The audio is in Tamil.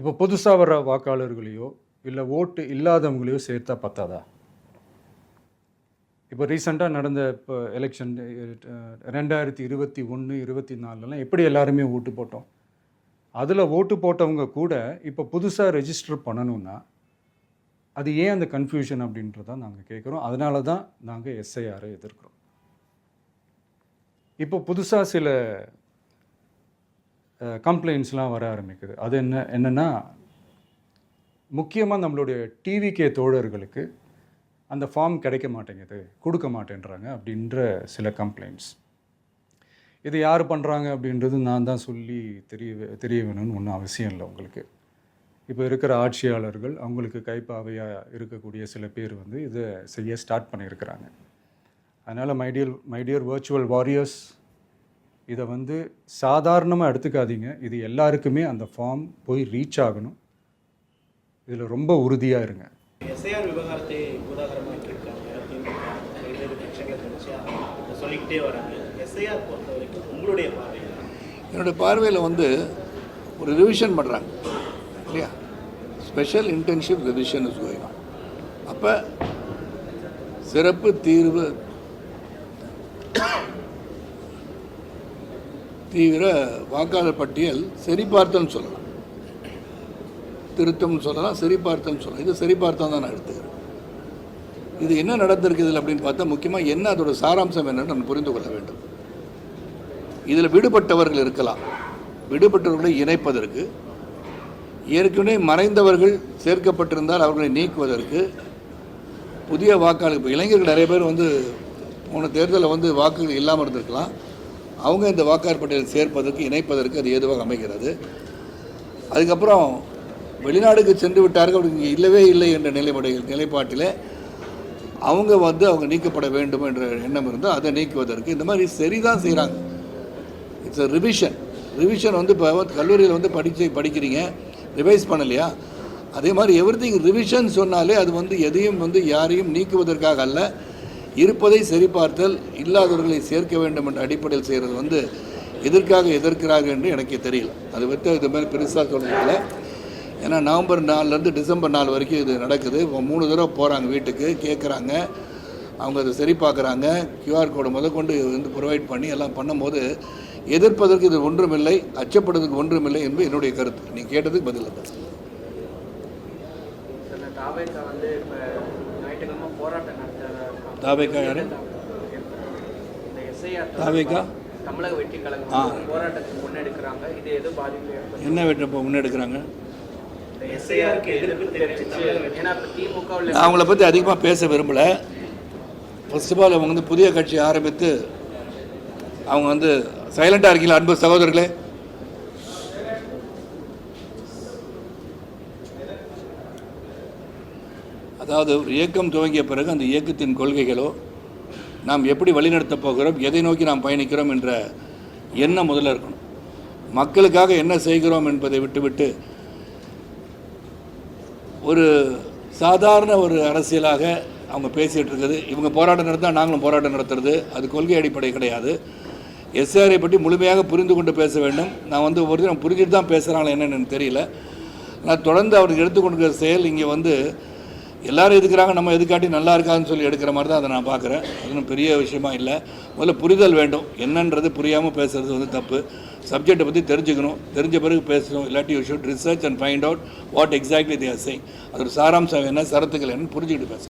இப்போ புதுசாக வர வாக்காளர்களையோ இல்லை ஓட்டு இல்லாதவங்களையோ சேர்த்தா பத்தாதா? இப்போ ரீசெண்டாக நடந்த இப்போ எலெக்ஷன் ரெண்டாயிரத்தி இருபத்தி ஒன்று இருபத்தி நாலுலாம் எப்படி எல்லாருமே ஓட்டு போட்டோம்? அதில் ஓட்டு போட்டவங்க கூட இப்போ புதுசாக ரெஜிஸ்டர் பண்ணணும்னா அது ஏன் அந்த கன்ஃபியூஷன் அப்படின்றத நாங்கள் கேட்குறோம் அதனால தான் நாங்கள் எஸ்ஐஆரை எதிர்க்கிறோம். இப்போ புதுசாக சில கம்ப்ளைண்ட்ஸ்லாம் வர ஆரம்பிக்குது. அது என்ன என்னென்னா முக்கியமாக நம்மளுடைய டிவிகே தோழர்களுக்கு அந்த ஃபார்ம் கிடைக்க மாட்டேங்குது கொடுக்க மாட்டேன்றாங்க அப்படின்ற சில கம்ப்ளைண்ட்ஸ். இது யார் பண்ணுறாங்க அப்படின்றது நான் தான் சொல்லி தெரிய தெரிய வேணும்னு ஒன்றும் அவசியம் இல்லை உங்களுக்கு. இப்போ இருக்கிற ஆட்சியாளர்கள் அவங்களுக்கு கைப்பாவையாக இருக்கக்கூடிய சில பேர் வந்து இதை செய்ய ஸ்டார்ட் பண்ணியிருக்கிறாங்க. அதனால் மைடியல் மைடியர் வர்ச்சுவல் வாரியர்ஸ் இதை வந்து சாதாரணமாக எடுத்துக்காதீங்க. இது எல்லாருக்குமே அந்த ஃபார்ம் போய் ரீச் ஆகணும். இதில் ரொம்ப உறுதியாக இருங்க. எஸ்ஐஆர் விவகாரத்தை உதாகரமாக்கியிருக்காங்க திமுக பல்வேறு கட்சிகளை தொடர்ச்சியாக இதை சொல்லிக்கிட்டே வராங்க. எஸ்ஐஆர் பொறுத்த வரைக்கும் உங்களுடைய பார்வையில் என்னுடைய பார்வையில் வந்து ஒரு ரிவிஷன் பண்ணுறாங்க இல்லையா? Special internship revision is going அப்போ சிறப்பு தீர்வு தீவிர வாக்காளர் பட்டியல் சரிபார்த்தன்னு சொல்லலாம். திருத்தம்னு சொல்லலாம் சரிபார்த்தன்னு சொல்லலாம். இது சரிபார்த்தம் தான் நான் எடுத்துக்கிறேன். இது என்ன நடந்திருக்கு இதில் அப்படின்னு பார்த்தா முக்கியமாக என்ன அதோட சாராம்சம் என்னன்னு நம்ம புரிந்து கொள்ள வேண்டும். இதில் விடுபட்டவர்கள் இருக்கலாம். விடுபட்டவர்களை இணைப்பதற்கு ஏற்கனவே மறைந்தவர்கள் சேர்க்கப்பட்டிருந்தால் அவர்களை நீக்குவதற்கு புதிய வாக்காளர் இப்போ இளைஞர்கள் நிறைய பேர் வந்து போன தேர்தலில் வந்து வாக்குகள் இல்லாமல் இருந்திருக்கலாம். அவங்க இந்த வாக்காளர் பட்டியலில் சேர்ப்பதற்கு இணைப்பதற்கு அது ஏதுவாக அமைகிறது. அதுக்கப்புறம் வெளிநாடுக்கு சென்று விட்டார்கள் அப்படி இங்கே இல்லவே இல்லை என்ற நிலைப்படை நிலைப்பாட்டில் அவங்க வந்து அவங்க நீக்கப்பட வேண்டும் என்ற எண்ணம் இருந்தால் அதை நீக்குவதற்கு. இந்த மாதிரி சரிதான் செய்கிறாங்க இட்ஸ் அ ரிவிஷன் ரிவிஷன் வந்து இப்போ கல்லூரியில் வந்து படித்து படிக்கிறீங்க ரிவைஸ் பண்ணலையா? அதே மாதிரி எவ்ரி திங் ரிவிஷன் சொன்னாலே அது வந்து எதையும் வந்து யாரையும் நீக்குவதற்காக அல்ல. இருப்பதை சரிபார்த்தல் இல்லாதவர்களை சேர்க்க வேண்டும் என்ற அடிப்படையில் செய்கிறது வந்து எதற்காக எதிர்க்கிறார்கள் என்று எனக்கு தெரியல. அது பற்றி இது மாதிரி பெருசாக சொல்கிறதில்ல ஏன்னா நவம்பர் நாலுலேருந்து டிசம்பர் நாலு வரைக்கும் இது நடக்குது. இப்போ மூணு தடவை போகிறாங்க வீட்டுக்கு கேட்குறாங்க அவங்க அதை சரி பார்க்குறாங்க. கியூஆர் கோடை முதற்கொண்டு வந்து ப்ரொவைட் பண்ணி எல்லாம் பண்ணும்போது எதிர்ப்பதற்கு இது ஒன்றுமில்லை அச்சப்படுவதற்கு ஒன்றுமில்லை என்பது என்னுடைய கருத்து. நீ கேட்டதுக்கு பதில் இல்லை. வந்து இப்போ ஞாயிற்றுக்கிழமை போராட்டம் தாவேக்கா யாரு? தாவேக்கா தமிழக வெற்றி ஆ. கழகம் போராட்டத்தை முன்னெடுக்கிறாங்க. இது எது பாதிப்பு என்ன வெற்றி இப்போ முன்னெடுக்கிறாங்க அவங்கள பற்றி அதிகமாக பேச விரும்பலை. ஃபர்ஸ்ட் ஆஃப் ஆல் அவங்க வந்து புதிய கட்சி ஆரம்பித்து அவங்க வந்து சைலண்டாக இருக்கீங்களா அன்பு சகோதரர்களே? அதாவது ஒரு இயக்கம் துவங்கிய பிறகு அந்த இயக்கத்தின் கொள்கைகளோ நாம் எப்படி வழிநடத்தப் போகிறோம் எதை நோக்கி நாம் பயணிக்கிறோம் என்ற எண்ணம் முதல்ல இருக்கணும். மக்களுக்காக என்ன செய்கிறோம் என்பதை விட்டுவிட்டு ஒரு சாதாரண ஒரு அரசியலாக அவங்க பேசிகிட்டு இருக்குது. இவங்க போராட்டம் நடத்தால் நாங்களும் போராட்டம் நடத்துறது. அது கொள்கை அடிப்படை கிடையாது. எஸ்ஆரை பற்றி முழுமையாக புரிந்து கொண்டு பேச வேண்டும். நான் வந்து ஒரு தினம் புரிஞ்சுட்டு தான் பேசுகிறாங்களா என்னென்னு தெரியல. நான் தொடர்ந்து அவருக்கு எடுத்துக்கொண்டிருக்கிற செயல் இங்கே வந்து எல்லாரும் எதுக்குறாங்க? நம்ம எதுக்காட்டி நல்லா இருக்காதுன்னு சொல்லி எடுக்கிற மாதிரி தான் அதை நான் பார்க்குறேன். அதுவும் பெரிய விஷயமா இல்லை. முதல்ல புரிதல் வேண்டும். என்னன்றது புரியாமல் பேசுறது வந்து தப்பு. சப்ஜெக்டை பற்றி தெரிஞ்சுக்கணும். தெரிஞ்ச பிறகு பேசணும். இல்லாட்டி you should research and find out what exactly they're saying அது ஒரு சாராம்சம் என்ன சரத்துக்கள் என்னன்னு புரிஞ்சுக்கிட்டு பேசணும்.